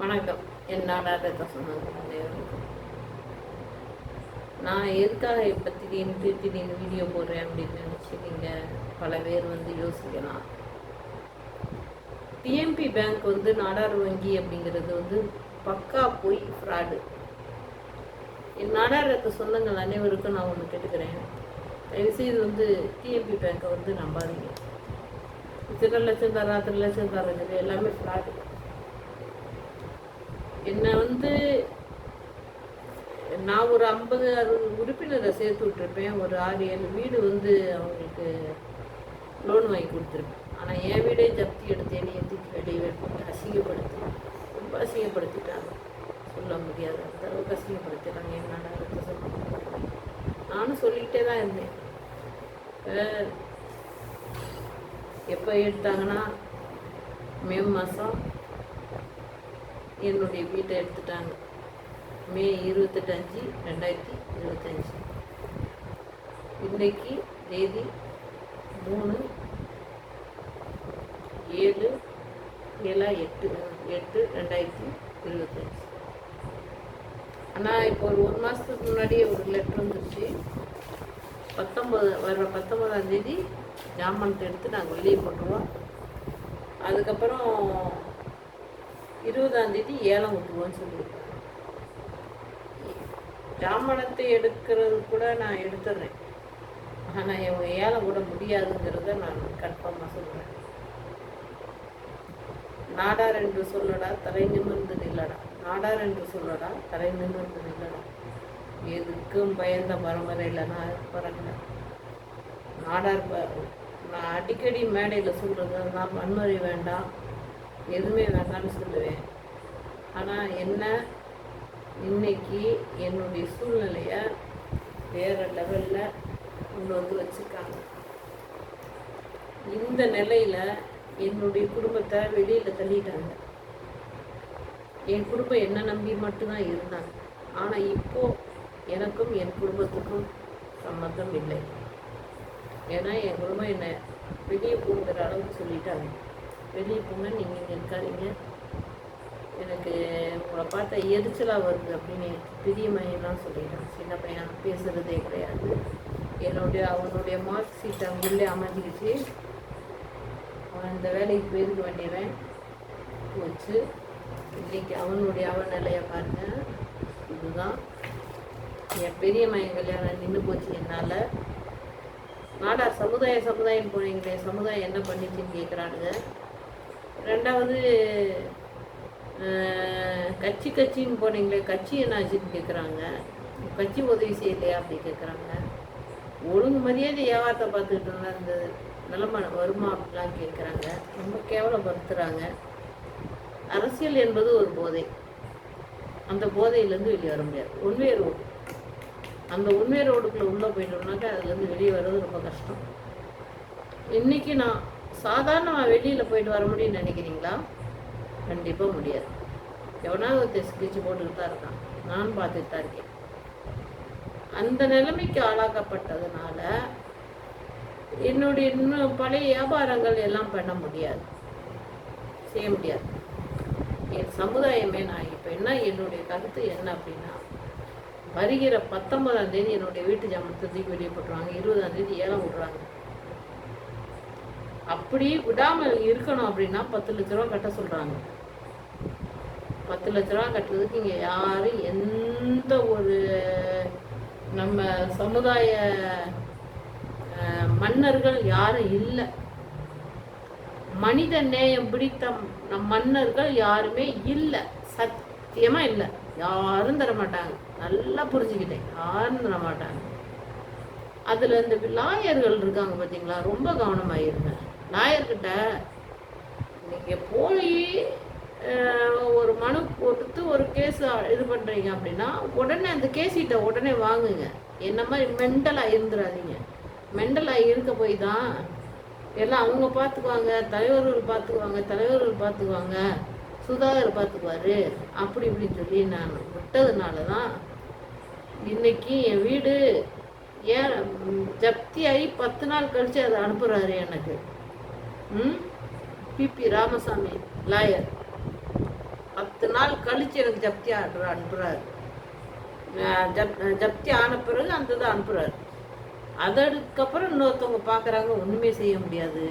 வணக்கம். என் நாடாளத்தை சொன்னது நான் எதுக்காக இப்போ திடீர்னு திடீர்னு வீடியோ போடுறேன் அப்படின்னு நினச்சி நீங்கள் பல பேர் வந்து யோசிக்கலாம். டிஎம்பி பேங்க் வந்து நாடார் வங்கி அப்படிங்கிறது வந்து பக்கா போய் ஃப்ராடு என் நாடாருக்கு சொந்தங்கள் அனைவருக்கும் நான் ஒன்று கேட்டுக்கிறேன். தயவுசெய்து வந்து டிஎம்பி பேங்க்கை வந்து நம்பாதீங்க. இத்தனை லட்சம் தரா அத்தனை லட்சம் தரது எல்லாமே ஃப்ராடு என்னை வந்து நான் ஒரு ஐம்பது அறுபது உறுப்பினரை சேர்த்து விட்டுருப்பேன். ஒரு ஆறு ஏழு வீடு வந்து அவங்களுக்கு லோன் வாங்கி கொடுத்துருப்பேன். ஆனால் என் வீடே ஜப்தி எடுத்து என்னை தூக்கி வெளியே அசிங்கப்படுத்தி ரொம்ப அசிங்கப்படுத்திட்டாங்க. சொல்ல முடியாது. அந்த அளவுக்கு அசிங்கப்படுத்திட்டாங்க. என்னடா நாடாளுமன்ற சொல்ல நானும் சொல்லிக்கிட்டே தான் இருந்தேன். எப்போ எடுத்தாங்கன்னா மே மாதம் என்னுடைய வீட்டை எடுத்துட்டாங்க. மே இருபத்தெட்டு அஞ்சு ரெண்டாயிரத்தி இருபத்தஞ்சி. இன்னைக்கு தேதி மூணு ஏழு ஏழா எட்டு எட்டு ரெண்டாயிரத்தி இருபத்தஞ்சி. ஆனால் இப்போ ஒரு ஒரு மாதத்துக்கு முன்னாடியே ஒரு லெட்டர் வந்துருச்சு. பத்தொம்பது வர்ற பத்தொம்பதாம் தேதி ஜாமானத்தை எடுத்து நாங்கள் வெளியே போட்டுருவோம். அதுக்கப்புறம் இருபதாம் தேதி ஏலம் விட்டுருவோம்னு சொல்லியிருக்காங்க. ஜாமனத்தை எடுக்கிறது கூட நான் எடுத்துடுறேன். ஆனால் இவங்க ஏலம் விட முடியாதுங்கிறத நான் கன்ஃபார்மாக சொல்கிறேன் நாடார் என்று சொல்லடா தலை நிமிர்ந்து நில்லடா நாடார் என்று சொல்லடா தலை நிமிர்ந்து நில்லடா எதுக்கும் பயந்த பரம்பரையில் நான் பிறக்கல நாடார் நான் அடிக்கடி மேடையில் சொல்கிறது நான் வன்முறை வேண்டாம் எதுவுமே வேண்டாம்னு சொல்லுவேன். ஆனால் என்ன இன்னைக்கு என்னுடைய சூழ்நிலையை வேறு லெவலில் கொண்டு வந்து வச்சுருக்காங்க. இந்த நிலையில் என்னுடைய குடும்பத்தை வெளியில் தள்ளிட்டாங்க. என் குடும்பம் என்ன நம்பி மட்டும்தான் இருந்தாங்க. ஆனால் இப்போ எனக்கும் என் குடும்பத்துக்கும் சம்மந்தம் இல்லை. ஏன்னா என் குடும்பம் என்னை வெளியே போங்கிற அளவுக்கு சொல்லிட்டாங்க. வெளியே போங்க நீங்கள் இங்கே இருக்காதீங்க. எனக்கு உங்களை பார்த்தா எரிச்சலாக வருது அப்படின்னு பிரியமையெல்லாம் பெரிய சொல்லிட்டான் சின்ன பையன் பேசுகிறதே கிடையாது. என்னுடைய அவனுடைய மார்க் ஷீட் அங்குள்ளே அமைஞ்சிக்கிச்சு அவன் இந்த வேலைக்கு போயிருக்க வேண்டியவன் போச்சு. இன்னைக்கு அவனுடைய அவன் நிலையை பாருங்க. இதுதான். என் பெரிய மகன் கல்யாணம் நின்று போச்சு என்னால். நாடா சமுதாய சமுதாயம் போனீங்களே. சமுதாயம் என்ன பண்ணிச்சுன்னு கேட்குறானுங்க ரெண்டாவது கட்சி கட்சின்னு போனீங்களே கட்சி என்னாச்சுன்னு கேட்குறாங்க கட்சி உதவி செய்யலையா அப்படி கேட்குறாங்க ஒழுங்கு மரியாதை வியாபாரத்தை பார்த்துக்கிட்டு இருந்தா இந்த நிலம வருமா அப்படிலாம் கேட்குறாங்க ரொம்ப கேவலப்படுத்துகிறாங்க அரசியல் என்பது ஒரு போதை. அந்த போதையிலேருந்து வெளியே வர முடியாது. உண்மை ரோடு அந்த உண்மை ரோடுக்குள்ளே உள்ளே போயிட்டோம்னாக்கா அதுலேருந்து வெளியே வர்றது ரொம்ப கஷ்டம். இன்னைக்கு நான் சாதாரணமாக வெளியில் போயிட்டு வர முடியும்னு நினைக்கிறீங்களா? கண்டிப்பாக முடியாது. எவனாவது ஒருத்தர் ஸ்கெட்ச் போட்டுக்கிட்டு தான் இருக்கான். நான் பார்த்துட்டு தான் இருக்கேன். அந்த நிலைமைக்கு ஆளாக்கப்பட்டதுனால என்னுடைய இன்னும் பழைய வியாபாரங்கள் எல்லாம் பண்ண முடியாது. செய்ய முடியாது. என் சமுதாயமே நான் இப்போ என்ன என்னுடைய கருத்து என்ன அப்படின்னா வருகிற பத்தொன்பதாம் தேதி என்னுடைய வீட்டு ஜாமத்தை தூக்கி வெளியே போட்டுருவாங்க. இருபதாம் தேதி ஏலம் விடுறாங்க. அப்படி விடாமல் இருக்கணும் அப்படின்னா பத்து லட்ச ரூபா கட்ட சொல்கிறாங்க பத்து லட்ச ரூபா கட்டுறதுக்கு இங்க யாரும் எந்த ஒரு நம்ம சமுதாய மன்னர்கள் யாரும் இல்லை. மனித நேயம் பிடித்த நம் மன்னர்கள் யாருமே இல்லை. சத்தியமா இல்லை. யாரும் தர மாட்டாங்க. நல்லா புரிஞ்சுக்கிட்டேன். யாரும் தர மாட்டாங்க. அதுல இந்த லாயர்கள் இருக்காங்க பார்த்தீங்களா ரொம்ப கவனமாயிருங்க. லாயர்கிட்ட நீங்க போய் மனு கொடுத்து ஒரு கேஸ் இது பண்றீங்க அப்படின்னா உடனே அந்த கேஸிட்ட உடனே வாங்குங்க. என்ன மாதிரி மெண்டலாக இருந்துடாதீங்க மெண்டலாக இருக்க போய் தான் எல்லாம் அவங்க பார்த்துக்குவாங்க தலைவர்கள் பார்த்துக்குவாங்க தலைவர்கள் பார்த்துக்குவாங்க சுதாகர் பார்த்துக்குவாரு அப்படி இப்படின்னு சொல்லி நான் விட்டதுனால தான் இன்னைக்கு என் வீடு ஏன் ஜப்தியாகி ஜப்தி ஆகி பத்து நாள் கழிச்சு அதை அனுப்புறாரு எனக்கு. ம்? P P Ramasamy lawyer. பத்து நாள் கழித்து கழிச்சு எனக்கு ஜப்தி ஆர்டர் அனுப்புகிறாரு ஜப் ஜப்தி ஆன பிறகு அந்த இதை அனுப்புகிறாரு அதற்கப்புறம் இன்னொருத்தவங்க பார்க்குறாங்க ஒன்றுமே செய்ய முடியாது.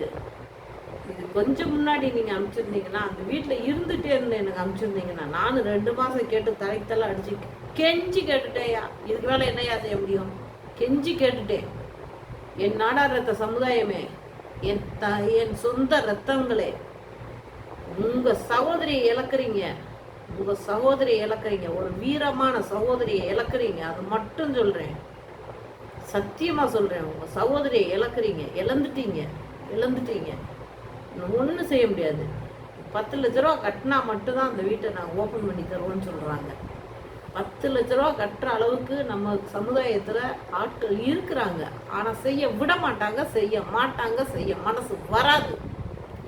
இது கொஞ்சம் முன்னாடி நீங்கள் அனுப்பிச்சிருந்தீங்கன்னா அந்த வீட்டில் இருந்துகிட்டே இருந்து எனக்கு அனுப்பிச்சிருந்தீங்கன்னா நானும் ரெண்டு மாதம் கேட்டு தலைத்தெல்லாம் அடிச்சு கெஞ்சி கேட்டுட்டேயா? இதுக்கு மேலே என்னையா செய்ய முடியும்? கெஞ்சி கேட்டுட்டேன். என் நாடார் ரத்த சமுதாயமே என் த என் சொந்த ரத்தங்களே உங்க சகோதரியை இழக்கிறீங்க. உங்க சகோதரியை இழக்கிறீங்க. ஒரு வீரமான சகோதரியை இழக்கிறீங்க. அது மட்டும் சொல்றேன். சத்தியமா சொல்றேன். உங்க சகோதரியை இழக்கிறீங்க. இழந்துட்டீங்க. இழந்துட்டீங்க. ஒன்றும் செய்ய முடியாது. பத்து லட்ச ரூபா கட்டினா மட்டும்தான் அந்த வீட்டை நாங்கள் ஓப்பன் பண்ணி தருவோம்னு சொல்கிறாங்க பத்து லட்ச ரூபா கட்டுற அளவுக்கு நம்ம சமுதாயத்தில் ஆட்கள் இருக்கிறாங்க. ஆனால் செய்ய விட மாட்டாங்க செய்ய மாட்டாங்க செய்ய மனசு வராது.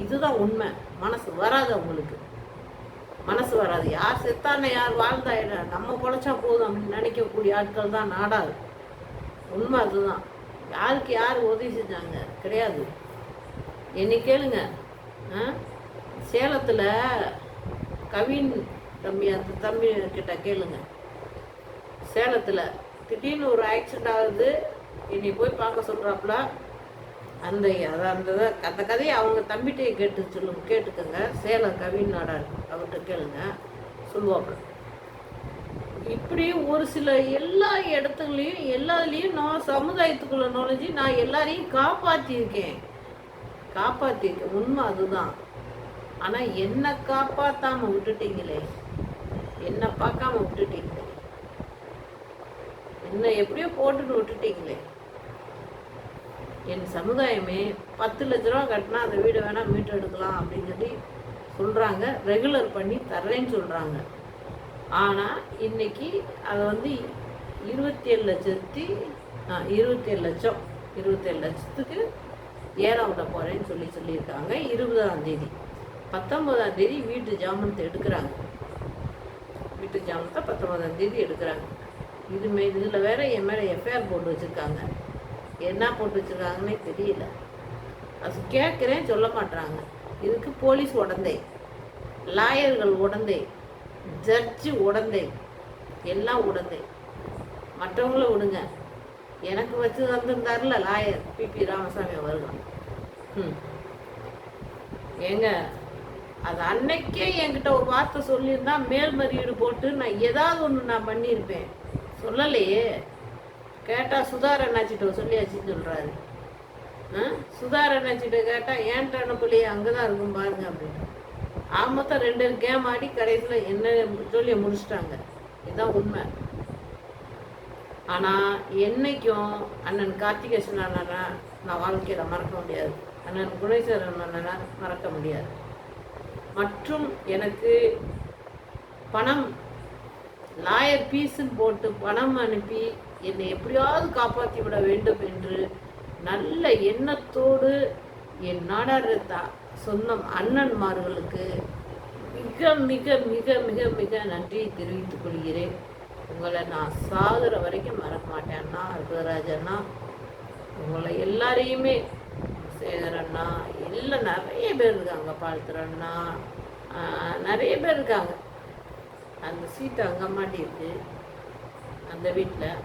இதுதான் உண்மை. மனசு வராது அவங்களுக்கு. மனசு வராது. யார் செத்தான யார் வாழ்ந்தா என்ன? நம்ம பொழைச்சா போதும் அப்படின்னு நினைக்கக்கூடிய ஆட்கள் தான் நாடாது உண்மை அதுதான். யாருக்கு யார் உதவி செஞ்சாங்க? கிடையாது. என்னை கேளுங்க. சேலத்தில் கவின் தம்பி அந்த தம்பி கிட்ட கேளுங்க. சேலத்தில் திடீர்னு ஒரு ஆக்சிடென்ட் ஆகுது. என்னை போய் பார்க்க சொல்கிறாப்புல அந்த அது அந்த அந்த கதையை அவங்க தம்பிகிட்டே கேட்டு சொல்லு கேட்டுக்கோங்க. சேலம் கவின் நாடார் அவர்கிட்ட கேளுங்க. சொல்லுவாப்புல இப்படி ஒரு சில எல்லா இடத்துலையும் எல்லாத்துலேயும் நான் சமுதாயத்துக்குள்ள நுழைஞ்சி நான் எல்லாரையும் காப்பாற்றியிருக்கேன் காப்பாற்றிருக்கேன் உண்மை அதுதான். ஆனால் என்னை காப்பாற்றாம விட்டுட்டீங்களே. என்னை பார்க்காம விட்டுட்டீங்களே. என்னை எப்படியோ போட்டுட்டு விட்டுட்டீங்களே. என் சமுதாயமே பத்து லட்ச ரூபா கட்டினா அந்த வீடை வேணால் மீட்டு எடுக்கலாம் அப்படின்னு சொல்லி சொல்கிறாங்க ரெகுலர் பண்ணி தர்றேன்னு சொல்கிறாங்க ஆனால் இன்னைக்கு அதை வந்து இருபத்தி ஏழு லட்சத்தி இருபத்தேழு லட்சம். இருபத்தேழு லட்சத்துக்கு ஏலம் விட போகிறேன்னு சொல்லி சொல்லியிருக்காங்க. இருபதாம் தேதி. பத்தொன்பதாம் தேதி வீட்டு ஜாமனத்தை எடுக்கிறாங்க. வீட்டு ஜாமனத்தை பத்தொன்பதாம் தேதி எடுக்கிறாங்க. இது மே இதில் வேற என் மேலே எஃப்ஐஆர் போட்டு வச்சுருக்காங்க. என்ன போட்டு வச்சுருக்காங்கன்னே தெரியல. அது கேட்குறேன் சொல்ல மாட்டாங்க இதுக்கு போலீஸ் உடந்தை லாயர்கள் உடந்தை ஜட்ஜு உடந்தை எல்லாம் உடந்தை. மற்றவங்கள விடுங்க. எனக்கு வச்சு வந்திருந்தாருல லாயர் பிபி ராமசாமி அவர்கள். ம் ஏங்க அது அன்னைக்கே என்கிட்ட ஒரு வார்த்தை சொல்லியிருந்தா மேல்மறியீடு போட்டு நான் ஏதாவது ஒன்று நான் பண்ணியிருப்பேன். சொல்லலையே. கேட்டால் சுதார் அண்ணாச்சிட்ட சொல்லியாச்சின்னு சொல்கிறாரு ஆ? சுதார அண்ணாச்சிட்ட கேட்டால் ஏன்ட்ட அனுப்பலையே அங்கே தான் இருக்கும் பாருங்க அப்படின்னு. ஆமத்தான் ரெண்டு கேம் ஆடி கடைசியில் என்ன சொல்லி முடிச்சிட்டாங்க. இதுதான் உண்மை. ஆனால் என்னைக்கும் அண்ணன் கார்த்திகேசன் அண்ணனா நான் வாழ்க்கையில் மறக்க முடியாது. அண்ணன் குணேஸ்வரன் அண்ணனா மறக்க முடியாது. மற்றும் எனக்கு பணம் லாயர் பீஸுன்னு போட்டு பணம் அனுப்பி என்னை எப்படியாவது காப்பாற்றி விட வேண்டும் என்று நல்ல எண்ணத்தோடு என் நாடார் சொந்தம் அண்ணன்மார்களுக்கு மிக மிக மிக மிக மிக நன்றியை தெரிவித்துக் கொள்கிறேன். உங்களை நான் சாகுற வரைக்கும் மறக்க மாட்டேன் அண்ணா அற்புதராஜ் அண்ணா. உங்களை எல்லாரையுமே சேகர் அண்ணா எல்லாம் நிறைய பேர் இருக்காங்க பால்தர் அண்ணா. நிறைய பேர் இருக்காங்க. அந்த சீட்டு அங்கே மாட்டி இருக்கு. அந்த வீட்டில்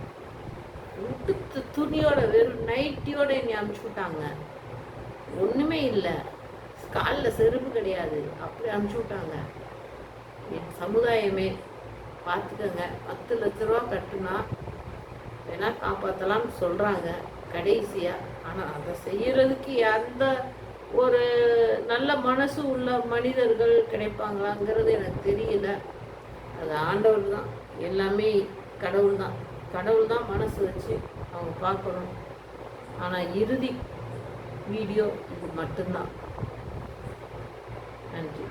உடுத்து துணியோட வெறும் நைட்டியோட என்னை அனுப்பிச்சு விட்டாங்க. ஒன்றுமே இல்லை. காலில் செருப்பு கிடையாது. அப்படி அனுப்பிச்சு விட்டாங்க. என் சமுதாயமே பார்த்துக்கோங்க பத்து லட்ச ரூபா கட்டுனா வேணால் காப்பாற்றலாம்னு சொல்கிறாங்க கடைசியாக ஆனால் அதை செய்கிறதுக்கு எந்த ஒரு நல்ல மனசு உள்ள மனிதர்கள் கிடைப்பாங்களாங்கிறது எனக்கு தெரியல. அது ஆண்டவர் தான் எல்லாமே கடவுள் தான் கடவுள் தான் மனசு வச்சு அவங்க பார்க்கணும். ஆனால் இறுதி வீடியோ இது மட்டும்தான். நன்றி.